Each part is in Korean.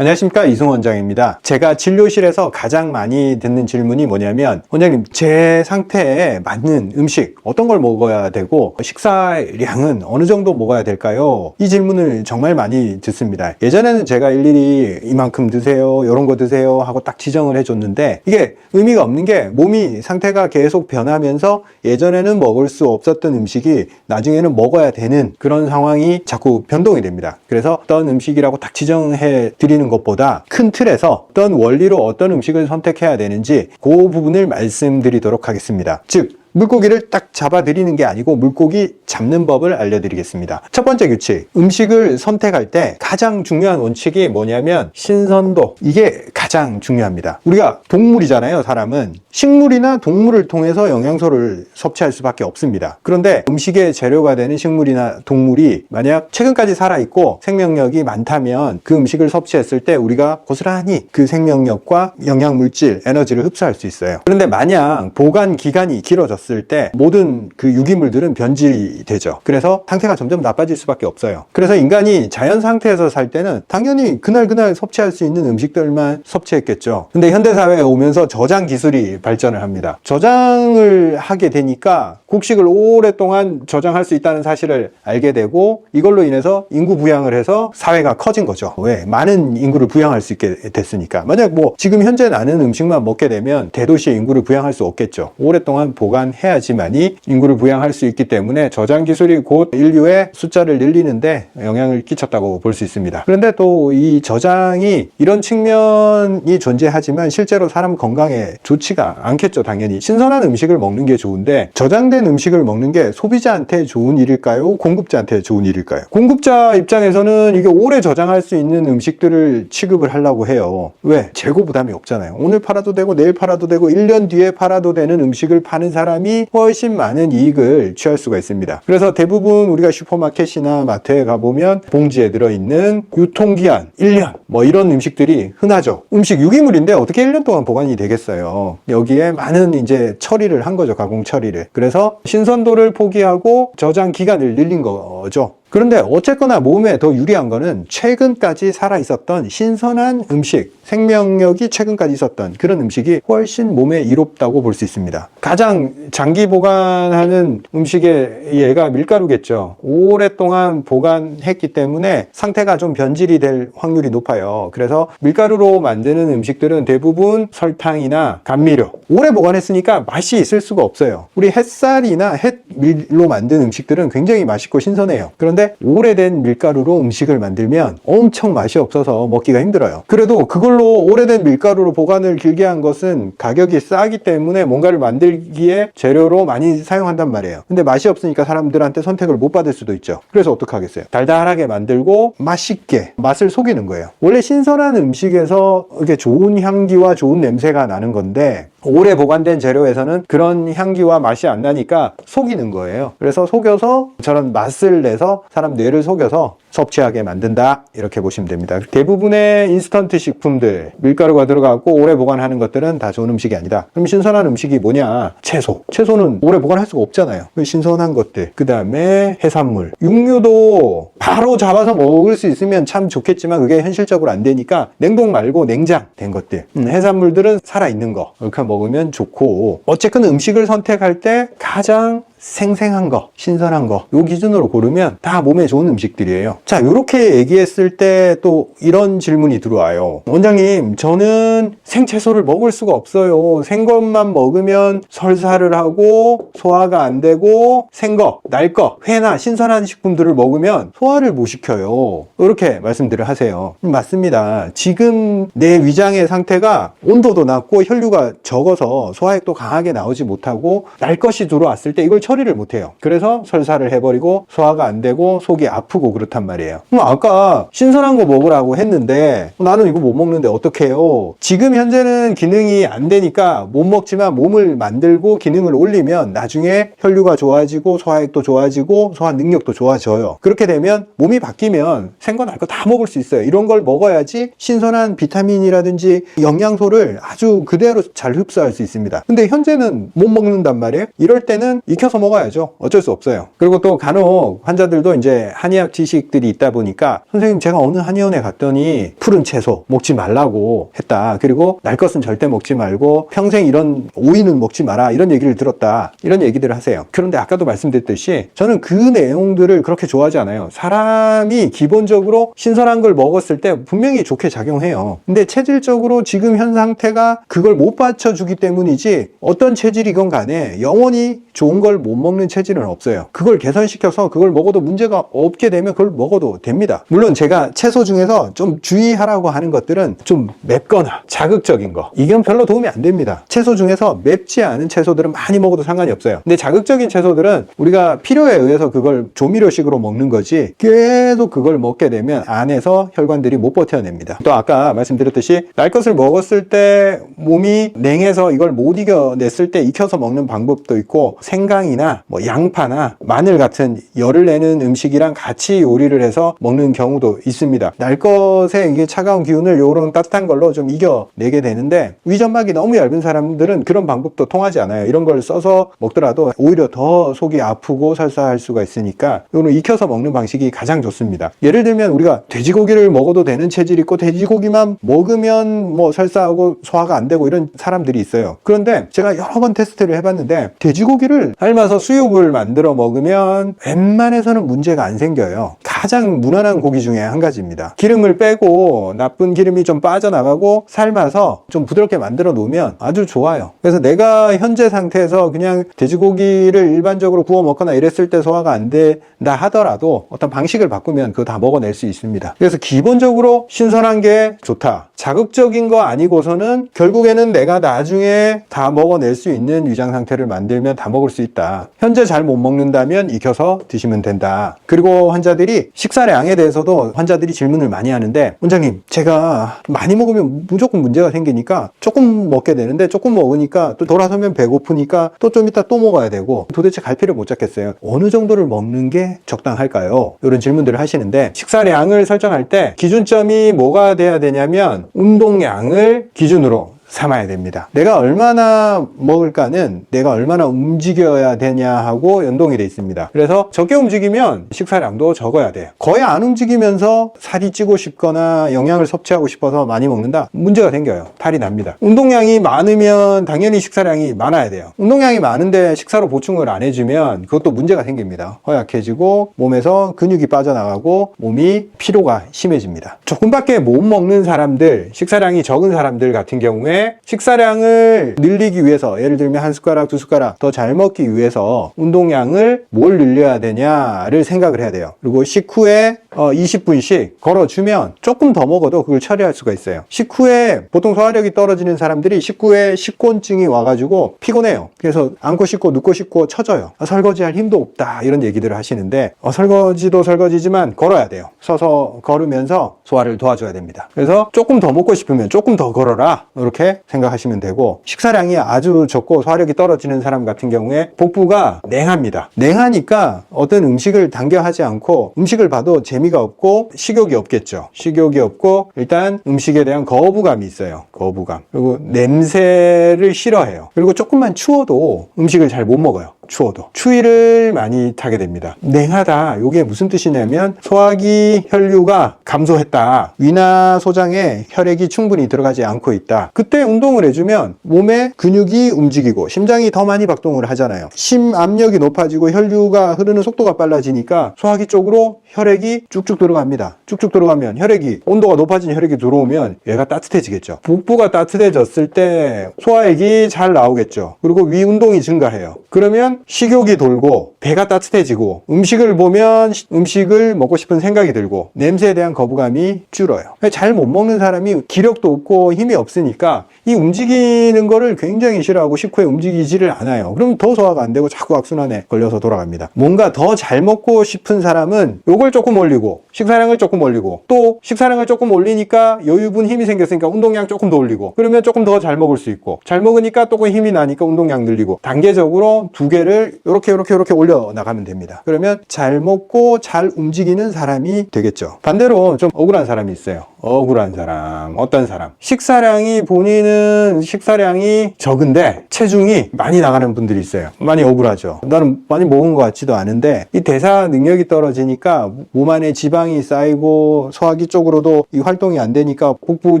안녕하십니까 이승 원장입니다. 제가 진료실에서 가장 많이 듣는 질문이 뭐냐면 원장님 제 상태에 맞는 음식 어떤 걸 먹어야 되고 식사량은 어느 정도 먹어야 될까요? 이 질문을 정말 많이 듣습니다. 예전에는 제가 일일이 이만큼 드세요, 이런 거 드세요 하고 딱 지정을 해줬는데 이게 의미가 없는 게 몸이 상태가 계속 변하면서 예전에는 먹을 수 없었던 음식이 나중에는 먹어야 되는 그런 상황이 자꾸 변동이 됩니다. 그래서 어떤 음식이라고 딱 지정해 드리는 것보다 큰 틀에서 어떤 원리로 어떤 음식을 선택해야 되는지 그 부분을 말씀드리도록 하겠습니다. 즉, 물고기를 딱 잡아드리는 게 아니고 물고기 잡는 법을 알려드리겠습니다. 첫 번째 규칙. 음식을 선택할 때 가장 중요한 원칙이 뭐냐면 신선도. 이게 가장 중요합니다. 우리가 동물이잖아요, 사람은. 식물이나 동물을 통해서 영양소를 섭취할 수밖에 없습니다. 그런데 음식의 재료가 되는 식물이나 동물이 만약 최근까지 살아있고 생명력이 많다면 그 음식을 섭취했을 때 우리가 고스란히 그 생명력과 영양물질, 에너지를 흡수할 수 있어요. 그런데 만약 보관 기간이 길어졌을 때 모든 그 유기물들은 변질이 되죠. 그래서 상태가 점점 나빠질 수밖에 없어요. 그래서 인간이 자연 상태에서 살 때는 당연히 그날 그날 섭취할 수 있는 음식들만 섭취 했겠죠. 근데 현대 사회에 오면서 저장 기술이 발전을 합니다. 저장을 하게 되니까 곡식을 오랫동안 저장할 수 있다는 사실을 알게 되고 이걸로 인해서 인구 부양을 해서 사회가 커진 거죠. 왜? 많은 인구를 부양할 수 있게 됐으니까. 만약 뭐 지금 현재 나는 음식만 먹게 되면 대도시의 인구를 부양할 수 없겠죠. 오랫동안 보관해야지만이 인구를 부양할 수 있기 때문에 저장 기술이 곧 인류의 숫자를 늘리는데 영향을 끼쳤다고 볼 수 있습니다. 그런데 또 이 저장이 이런 측면 이 존재하지만 실제로 사람 건강에 좋지가 않겠죠, 당연히. 신선한 음식을 먹는 게 좋은데 저장된 음식을 먹는 게 소비자한테 좋은 일일까요? 공급자한테 좋은 일일까요? 공급자 입장에서는 이게 오래 저장할 수 있는 음식들을 취급을 하려고 해요. 왜? 재고 부담이 없잖아요. 오늘 팔아도 되고 내일 팔아도 되고 1년 뒤에 팔아도 되는 음식을 파는 사람이 훨씬 많은 이익을 취할 수가 있습니다. 그래서 대부분 우리가 슈퍼마켓이나 마트에 가보면 봉지에 들어있는 유통기한 1년 뭐 이런 음식들이 흔하죠. 음식 유기물인데 어떻게 1년 동안 보관이 되겠어요. 여기에 많은 이제 처리를 한 거죠. 가공 처리를. 그래서 신선도를 포기하고 저장 기간을 늘린 거죠. 그런데 어쨌거나 몸에 더 유리한 거는 최근까지 살아 있었던 신선한 음식, 생명력이 최근까지 있었던 그런 음식이 훨씬 몸에 이롭다고 볼 수 있습니다. 가장 장기 보관하는 음식의 예가 밀가루겠죠. 오랫동안 보관했기 때문에 상태가 좀 변질이 될 확률이 높아요. 그래서 밀가루로 만드는 음식들은 대부분 설탕이나 감미료. 오래 보관했으니까 맛이 있을 수가 없어요. 우리 햇살이나 햇밀로 만든 음식들은 굉장히 맛있고 신선해요. 그런데 오래된 밀가루로 음식을 만들면 엄청 맛이 없어서 먹기가 힘들어요. 그래도 그걸로 오래된 밀가루로 보관을 길게 한 것은 가격이 싸기 때문에 뭔가를 만들기에 재료로 많이 사용한단 말이에요. 근데 맛이 없으니까 사람들한테 선택을 못 받을 수도 있죠. 그래서 어떡하겠어요? 달달하게 만들고 맛있게 맛을 속이는 거예요. 원래 신선한 음식에서 이게 좋은 향기와 좋은 냄새가 나는 건데 오래 보관된 재료에서는 그런 향기와 맛이 안 나니까 속이는 거예요. 그래서 속여서 저런 맛을 내서 사람 뇌를 속여서 섭취하게 만든다 이렇게 보시면 됩니다. 대부분의 인스턴트 식품들 밀가루가 들어가고 오래 보관하는 것들은 다 좋은 음식이 아니다. 그럼 신선한 음식이 뭐냐? 채소. 채소는 오래 보관할 수가 없잖아요. 그 신선한 것들. 그 다음에 해산물. 육류도 바로 잡아서 먹을 수 있으면 참 좋겠지만 그게 현실적으로 안 되니까 냉동 말고 냉장 된 것들. 음, 해산물들은 살아있는 거. 이렇게 먹으면 좋고 어쨌든 음식을 선택할 때 가장 생생한 거, 신선한 거, 요 기준으로 고르면 다 몸에 좋은 음식들이에요. 자, 요렇게 얘기했을 때 또 이런 질문이 들어와요. 원장님, 저는 생채소를 먹을 수가 없어요. 생것만 먹으면 설사를 하고 소화가 안 되고 생거, 날거, 회나 신선한 식품들을 먹으면 소화를 못 시켜요. 이렇게 말씀들을 하세요. 음, 맞습니다. 지금 내 위장의 상태가 온도도 낮고 혈류가 적어서 소화액도 강하게 나오지 못하고 날 것이 들어왔을 때 이걸 처리를 못해요. 그래서 설사를 해버리고 소화가 안 되고 속이 아프고 그렇단 말이에요. 그럼 아까 신선한 거 먹으라고 했는데 나는 이거 못 먹는데 어떡해요? 지금 현재는 기능이 안 되니까 못 먹지만 몸을 만들고 기능을 올리면 나중에 혈류가 좋아지고 소화액도 좋아지고 소화 능력도 좋아져요. 그렇게 되면 몸이 바뀌면 생거 날거다 먹을 수 있어요. 이런 걸 먹어야지 신선한 비타민이라든지 영양소를 아주 그대로 잘 흡수할 수 있습니다. 근데 현재는 못 먹는단 말이에요. 이럴 때는 익혀서 먹어야죠. 어쩔 수 없어요. 그리고 또 간혹 환자들도 이제 한의학 지식들이 있다 보니까 선생님 제가 어느 한의원에 갔더니 푸른 채소 먹지 말라고 했다. 그리고 날 것은 절대 먹지 말고 평생 이런 오이는 먹지 마라. 이런 얘기를 들었다. 이런 얘기들을 하세요. 그런데 아까도 말씀드렸듯이 저는 그 내용들을 그렇게 좋아하지 않아요. 사람이 기본적으로 신선한 걸 먹었을 때 분명히 좋게 작용해요. 근데 체질적으로 지금 현 상태가 그걸 못 받쳐주기 때문이지 어떤 체질이건 간에 영원히 좋은 걸못 먹는 체질은 없어요. 그걸 개선시켜서 그걸 먹어도 문제가 없게 되면 그걸 먹어도 됩니다. 물론 제가 채소 중에서 좀 주의하라고 하는 것들은 좀 맵거나 자극적인 거. 이건 별로 도움이 안 됩니다. 채소 중에서 맵지 않은 채소들은 많이 먹어도 상관이 없어요. 근데 자극적인 채소들은 우리가 필요에 의해서 그걸 조미료식으로 먹는 거지 계속 그걸 먹게 되면 안에서 혈관들이 못 버텨냅니다. 또 아까 말씀드렸듯이 날 것을 먹었을 때 몸이 냉해서 이걸 못 이겨냈을 때 익혀서 먹는 방법도 있고 생강이나 뭐 양파나 마늘 같은 열을 내는 음식이랑 같이 요리를 해서 먹는 경우도 있습니다. 날 것에 이게 차가운 기운을 요런 따뜻한 걸로 좀 이겨내게 되는데 위점막이 너무 얇은 사람들은 그런 방법도 통하지 않아요. 이런 걸 써서 먹더라도 오히려 더 속이 아프고 설사할 수가 있으니까 요런 익혀서 먹는 방식이 가장 좋습니다. 예를 들면 우리가 돼지고기를 먹어도 되는 체질이 있고 돼지고기만 먹으면 뭐 설사하고 소화가 안 되고 이런 사람들이 있어요. 그런데 제가 여러 번 테스트를 해봤는데 돼지고기를 삶아서 수육을 만들어 먹으면 웬만해서는 문제가 안 생겨요. 가장 무난한 고기 중에 한 가지입니다. 기름을 빼고 나쁜 기름이 좀 빠져나가고 삶아서 좀 부드럽게 만들어 놓으면 아주 좋아요. 그래서 내가 현재 상태에서 그냥 돼지고기를 일반적으로 구워 먹거나 이랬을 때 소화가 안 된다 하더라도 어떤 방식을 바꾸면 그거 다 먹어낼 수 있습니다. 그래서 기본적으로 신선한 게 좋다. 자극적인 거 아니고서는 결국에는 내가 나중에 다 먹어낼 수 있는 위장 상태를 만들면 다 먹을 수 있다. 현재 잘 못 먹는다면 익혀서 드시면 된다. 그리고 환자들이 식사량에 대해서도 환자들이 질문을 많이 하는데 원장님 제가 많이 먹으면 무조건 문제가 생기니까 조금 먹게 되는데 조금 먹으니까 또 돌아서면 배고프니까 또 좀 이따 또 먹어야 되고 도대체 갈피를 못 잡겠어요. 어느 정도를 먹는 게 적당할까요? 이런 질문들을 하시는데 식사량을 설정할 때 기준점이 뭐가 돼야 되냐면 운동량을 기준으로 삼아야 됩니다. 내가 얼마나 먹을까는 내가 얼마나 움직여야 되냐 하고 연동이 돼 있습니다. 그래서 적게 움직이면 식사량도 적어야 돼요. 거의 안 움직이면서 살이 찌고 싶거나 영양을 섭취하고 싶어서 많이 먹는다? 문제가 생겨요. 탈이 납니다. 운동량이 많으면 당연히 식사량이 많아야 돼요. 운동량이 많은데 식사로 보충을 안 해주면 그것도 문제가 생깁니다. 허약해지고 몸에서 근육이 빠져나가고 몸이 피로가 심해집니다. 조금밖에 못 먹는 사람들, 식사량이 적은 사람들 같은 경우에 식사량을 늘리기 위해서 예를 들면 한 숟가락 두 숟가락 더 잘 먹기 위해서 운동량을 뭘 늘려야 되냐를 생각을 해야 돼요. 그리고 식후에 어, 20분씩 걸어주면 조금 더 먹어도 그걸 처리할 수가 있어요. 식후에 보통 소화력이 떨어지는 사람들이 식후에 식곤증이 와가지고 피곤해요. 그래서 앉고 씻고 눕고 씻고 처져요. 아, 설거지할 힘도 없다 이런 얘기들을 하시는데 어, 설거지도 설거지지만 걸어야 돼요. 서서 걸으면서 소화를 도와줘야 됩니다. 그래서 조금 더 먹고 싶으면 조금 더 걸어라. 이렇게 생각하시면 되고 식사량이 아주 적고 소화력이 떨어지는 사람 같은 경우에 복부가 냉합니다. 냉하니까 어떤 음식을 당겨 하지 않고 음식을 봐도 재미가 없고 식욕이 없겠죠. 식욕이 없고 일단 음식에 대한 거부감이 있어요. 거부감. 그리고 냄새를 싫어해요. 그리고 조금만 추워도 음식을 잘 못 먹어요. 추워도 추위를 많이 타게 됩니다. 냉하다. 이게 무슨 뜻이냐면 소화기 혈류가 감소했다. 위나 소장에 혈액이 충분히 들어가지 않고 있다. 그때 운동을 해주면 몸의 근육이 움직이고 심장이 더 많이 박동을 하잖아요. 심 압력이 높아지고 혈류가 흐르는 속도가 빨라지니까 소화기 쪽으로 혈액이 쭉쭉 들어갑니다. 쭉쭉 들어가면 혈액이 온도가 높아진 혈액이 들어오면 얘가 따뜻해지겠죠. 복부가 따뜻해졌을 때 소화액이 잘 나오겠죠. 그리고 위 운동이 증가해요. 그러면 식욕이 돌고 배가 따뜻해지고 음식을 보면 시- 음식을 먹고 싶은 생각이 들고 냄새에 대한 거부감이 줄어요. 잘 못 먹는 사람이 기력도 없고 힘이 없으니까 이 움직이는 거를 굉장히 싫어하고 식후에 움직이지를 않아요. 그럼 더 소화가 안 되고 자꾸 악순환에 걸려서 돌아갑니다. 뭔가 더 잘 먹고 싶은 사람은 요걸 조금 올리고 식사량을 조금 올리고 또 식사량을 조금 올리니까 여유분 힘이 생겼으니까 운동량 조금 더 올리고 그러면 조금 더 잘 먹을 수 있고 잘 먹으니까 조금 힘이 나니까 운동량 늘리고 단계적으로 두 개를 이렇게 이렇게 이렇게 올려 나가면 됩니다. 그러면 잘 먹고 잘 움직이는 사람이 되겠죠. 반대로 좀 억울한 사람이 있어요. 억울한 사람. 어떤 사람? 식사량이 본인 은 식사량이 적은데 체중이 많이 나가는 분들이 있어요. 많이 억울하죠. 나는 많이 먹은 것 같지도 않은데 이 대사 능력이 떨어지니까 몸 안에 지방이 쌓이고 소화기 쪽으로도 이 활동이 안 되니까 복부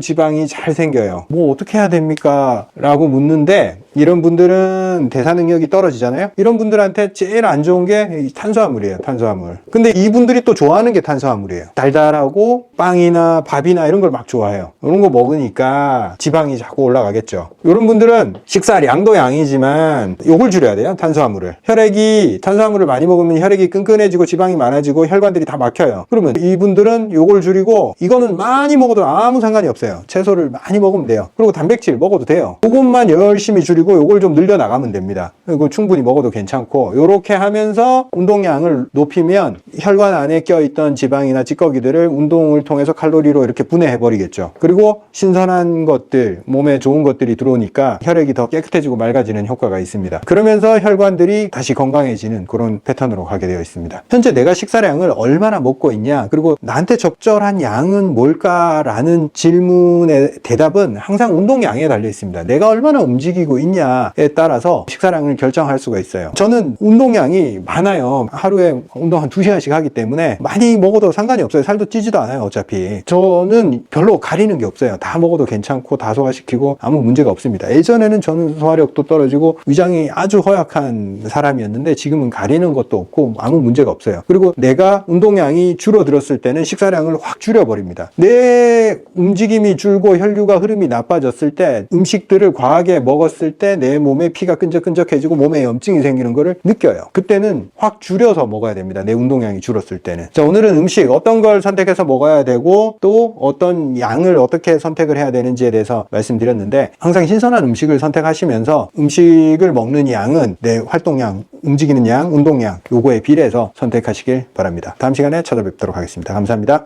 지방이 잘 생겨요. 뭐 어떻게 해야 됩니까? 라고 묻는데 이런 분들은 대사 능력이 떨어지잖아요. 이런 분들한테 제일 안 좋은 게이 탄수화물이에요. 탄수화물. 근데 이분들이 또 좋아하는 게 탄수화물이에요. 달달하고 빵이나 밥이나 이런 걸 막 좋아해요. 이런 거 먹으니까 지방이 자꾸 올라가겠죠. 이런 분들은 식사량도 양이지만 요걸 줄여야 돼요. 탄수화물을. 혈액이 탄수화물을 많이 먹으면 혈액이 끈끈해지고 지방이 많아지고 혈관들이 다 막혀요. 그러면 이분들은 요걸 줄이고 이거는 많이 먹어도 아무 상관이 없어요. 채소를 많이 먹으면 돼요. 그리고 단백질 먹어도 돼요. 그것만 열심히 줄이고 요걸 좀 늘려 나가면 됩니다. 그리고 충분히 먹어도 괜찮고 요렇게 하면서 운동량을 높이면 혈관 안에 껴있던 지방이나 찌꺼기들을 운동을 통해서 칼로리로 이렇게 분해해 버리겠죠. 그리고 신선한 것들, 몸에 좋은 것들이 들어오니까 혈액이 더 깨끗해지고 맑아지는 효과가 있습니다. 그러면서 혈관들이 다시 건강해지는 그런 패턴으로 가게 되어 있습니다. 현재 내가 식사량을 얼마나 먹고 있냐, 그리고 나한테 적절한 양은 뭘까라는 질문의 대답은 항상 운동량에 달려 있습니다. 내가 얼마나 움직이고 있냐에 따라서 식사량을 결정할 수가 있어요. 저는 운동량이 많아요. 하루에 운동 한 2시간씩 하기 때문에 많이 먹어도 상관이 없어요. 살도 찌지도 않아요, 어차피. 저는 별로 가리는 게 없어요. 다 먹어도 괜찮고 다 소화시키고 아무 문제가 없습니다. 예전에는 저는 소화력도 떨어지고 위장이 아주 허약한 사람이었는데 지금은 가리는 것도 없고 아무 문제가 없어요. 그리고 내가 운동량이 줄어들었을 때는 식사량을 확 줄여버립니다. 내 움직임이 줄고 혈류가 흐름이 나빠졌을 때 음식들을 과하게 먹었을 때 내 몸에 피가 끈적끈적해지고 몸에 염증이 생기는 거를 느껴요. 그때는 확 줄여서 먹어야 됩니다. 내 운동량이 줄었을 때는. 자, 오늘은 음식 어떤 걸 선택해서 먹어야 되고 또 어떤 양을 어떻게 선택을 해야 되는지에 대해서 말씀드렸는데 항상 신선한 음식을 선택하시면서 음식을 먹는 양은 내 활동량, 움직이는 양, 운동량 요거에 비례해서 선택하시길 바랍니다. 다음 시간에 찾아뵙도록 하겠습니다. 감사합니다.